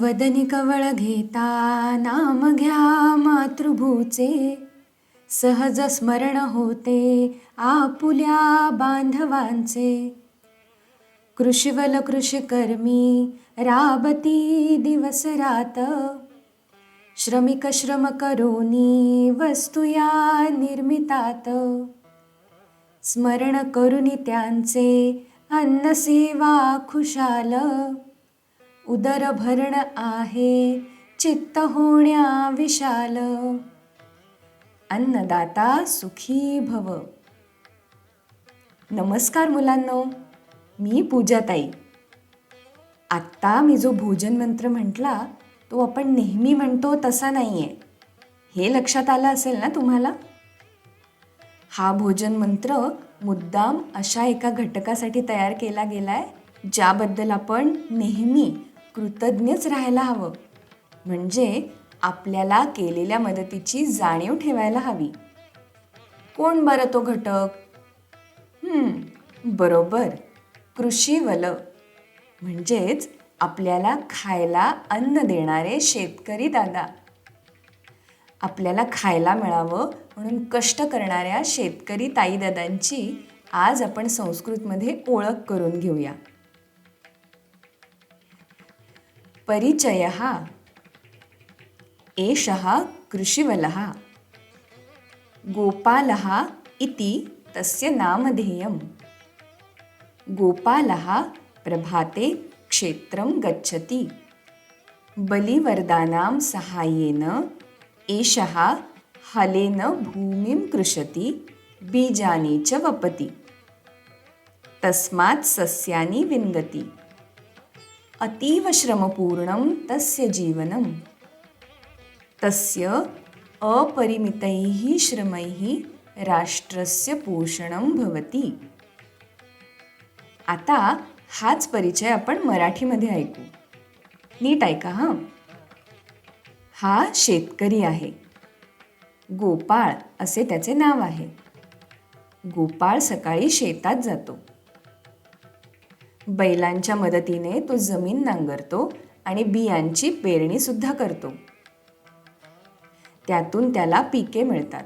वदनी कवळ घेता नाम घ्या मातृभूचे. सहज स्मरण होते आपुल्या बांधवांचे. कृषीवल कृषिकर्मी राबती दिवस रात. श्रमिक श्रम करोनी वस्तू या निर्मितात. स्मरण करुनी त्यांचे अन्नसेवा खुशाल. उदर भरण आहे चित्त होण्या विशाल। अन्नदाता सुखी भव। नमस्कार मुलांनो मी पूजाताई। आत्ता मी जो भोजन मंत्र म्हटला तो आपण नेहमी म्हणतो तसा नाही आहे हे लक्षात आलं असेल ना तुम्हाला? हा भोजन मंत्र मुद्दाम अशा एका घटकासाठी तयार केला गेला आहे ज्याबद्दल आपण नेहमी कृतज्ञच राहायला हवं. म्हणजे आपल्याला केलेल्या मदतीची जाणीव ठेवायला हवी. कोण बरं तो घटक? बरोबर. बरोबर कृषीवल म्हणजेच आपल्याला खायला अन्न देणारे शेतकरी दादा. आपल्याला खायला मिळावं म्हणून कष्ट करणाऱ्या शेतकरी ताईदादांची आज आपण संस्कृतमध्ये ओळख करून घेऊया. परिचयः। एषः कृषिवलः। गोपालः इति तस्य नामधेयं गोपालः प्रभाते क्षेत्रं गच्छति। बलिवरदानां सहाय्येन एषः हलेन भूमिं कृषति बीजानि च वपति। तस्मात् सस्यानि विन्दति। अतीव श्रमपूर्णं तस्य जीवनं। तस्य अपरिमितैः श्रमैः राष्ट्रस्य पोषणं भवति। आता हाच परिचय आपण मराठीमध्ये ऐकू। नीट ऐका हां? हा शेतकरी आहे। गोपाळ असे त्याचे नाव आहे। गोपाळ सकाळी शेतात जातो। बैलांच्या मदतीने तो जमीन नांगरतो आणि बियांची पेरणीसुद्धा करतो. त्यातून त्याला पिके मिळतात.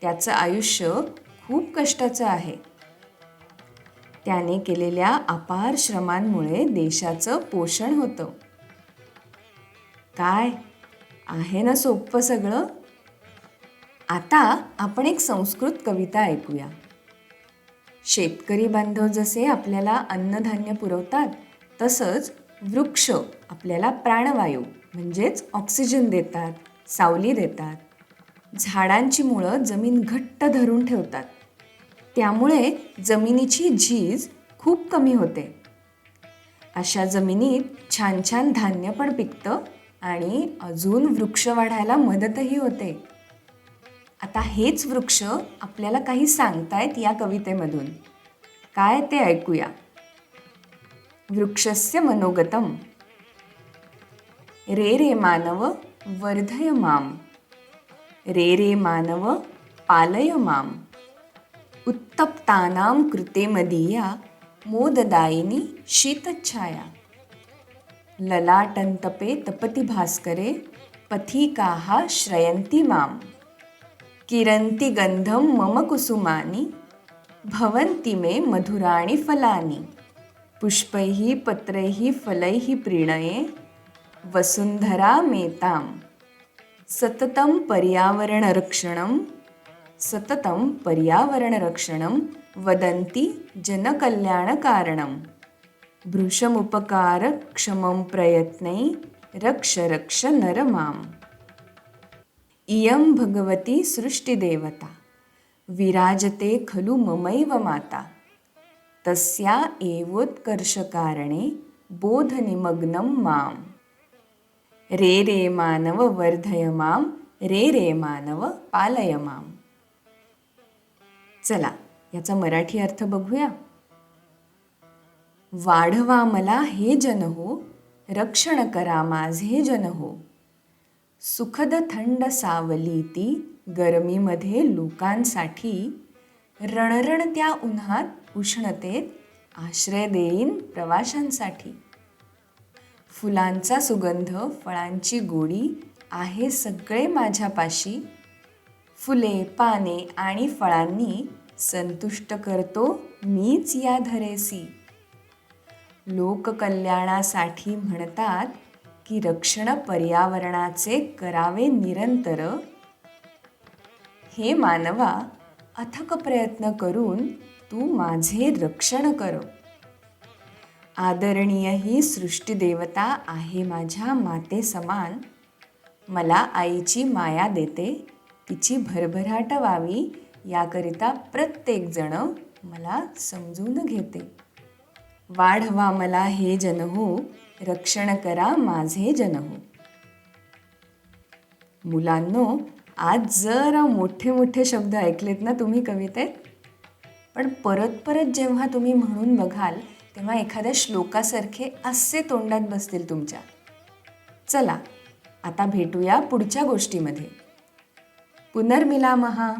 त्याचं आयुष्य खूप कष्टाचं आहे. त्याने केलेल्या अपार श्रमांमुळे देशाचं पोषण होतं. काय? आहे ना सोपं सगळं? आता आपण एक संस्कृत कविता ऐकूया. शेतकरी बांधव जसे आपल्याला अन्नधान्य पुरवतात तसंच वृक्ष आपल्याला प्राणवायू म्हणजेच ऑक्सिजन देतात सावली देतात. झाडांची मुळं जमीन घट्ट धरून ठेवतात. त्यामुळे जमिनीची झीज खूप कमी होते. अशा जमिनीत छान छान धान्य पण पिकतं आणि अजून वृक्ष वाढायला मदतही होते. आता हेच वृक्ष आपल्याला काही सांगतायत या कवितेमधून. काय ते ऐकूया. वृक्षस्य मनोगतम. रे रे मानव वर्धय माम. रे रे मानव पालय माम. उत्तप्तानां कृते मदीया मोददायिनी शीतच्छाया. ललाटंतपे तपति भास्करे पथिकाः श्रयन्ति माम्. किरन्ति गन्धं मम कुसुमानि भवन्ति मे मधुराणि फलानि। पुष्पैः पत्रैः फलैः प्रीणये वसुन्धरा मेतां सततं पर्यावरणरक्षणं सततं पर्यावरणरक्षणं वदन्ति जनकल्याणकारणं भृशमुपकारक्षमं प्रयत्नै रक्ष रक्ष नर माम्। इयं भगवती सृष्टिदेवता। विराजते खलु ममैव माता। तस्या एवोत्कर्षकारणे बोधनिमग्नं मां रे रे मानव वर्धय मां रे रे मानव पालय माम। चला याचा मराठी अर्थ बघूया। वाढवा मला हे जन हो रक्षण करा माझे जन हो सुखद थंड सावली ती गरमीमध्ये लोकांसाठी रणरणत्या उन्हात उष्णतेत आश्रय देईन प्रवाशांसाठी. फुलांचा सुगंध फळांची गोडी आहे सगळे माझ्यापाशी. फुले पाने आणि फळांनी संतुष्ट करतो मीच या धरेसी. लोककल्याणासाठी म्हणतात की रक्षण पर्यावरणाचे करावे निरंतर हे मानवा अथक प्रयत्न करून तू माझे रक्षण कर. आदरणीय ही सृष्टीदेवता आहे माझ्या माते समान. मला आईची माया देते तिची भरभराट व्हावी याकरिता प्रत्येकजण मला समजून घेते. वाढवा मला हे जनहो रक्षण करा माझे जनहो. मुलांनो आज जरा मोठे मोठे शब्द ऐकलेत ना तुम्ही कवितेत? पण परत परत जेव्हा तुम्ही म्हणून बघाल तेव्हा एखाद्या श्लोकासारखे असे तोंडात बसतील तुमच्या. चला आता भेटूया पुढच्या गोष्टीमध्ये. पुनर्मिलामहा